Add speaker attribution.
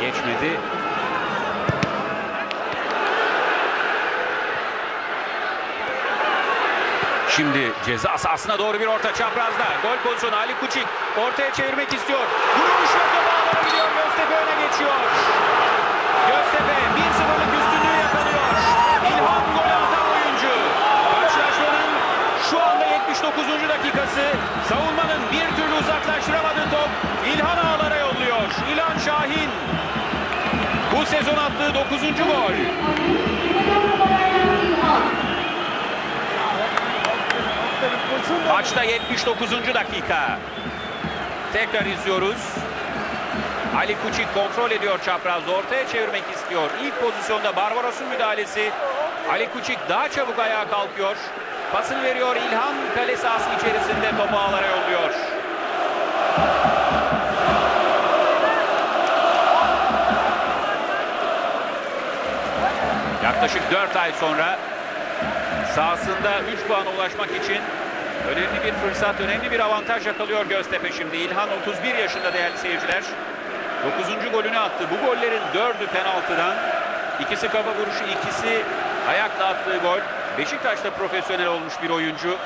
Speaker 1: geçmedi. Şimdi ceza sahasına doğru bir orta çaprazda. Gol pozisyonu Ali Kuçik ortaya çevirmek istiyor. Vuruşla topu ağlara gidiyor. Göztepe öne geçiyor. Göztepe 1-0'lık üstünlüğü yakalıyor. İlhan gol atan oyuncu. Karşılaşmanın şu anda 79. dakikası. Savunmanın bir türlü uzaklaştıramadığı top İlhan ağlara yolluyor. İlhan Şahin. Bu sezon attığı 9. gol. Maçta 79. dakika. Tekrar izliyoruz. Ali Kuçik kontrol ediyor çaprazda. Ortaya çevirmek istiyor. İlk pozisyonda Barbaros'un müdahalesi. Ali Kuçik daha çabuk ayağa kalkıyor. Pasını veriyor İlhan kale sahası içerisinde topu ağlara Yaklaşık 4 ay sonra sahasında 3 puana ulaşmak için önemli bir fırsat, önemli bir avantaj yakalıyor Göztepe şimdi. İlhan 31 yaşında değerli seyirciler. 9. golünü attı. Bu gollerin 4'ü penaltıdan. İkisi kafa vuruşu, ikisi ayakla attığı gol. Beşiktaş'ta profesyonel olmuş bir oyuncu.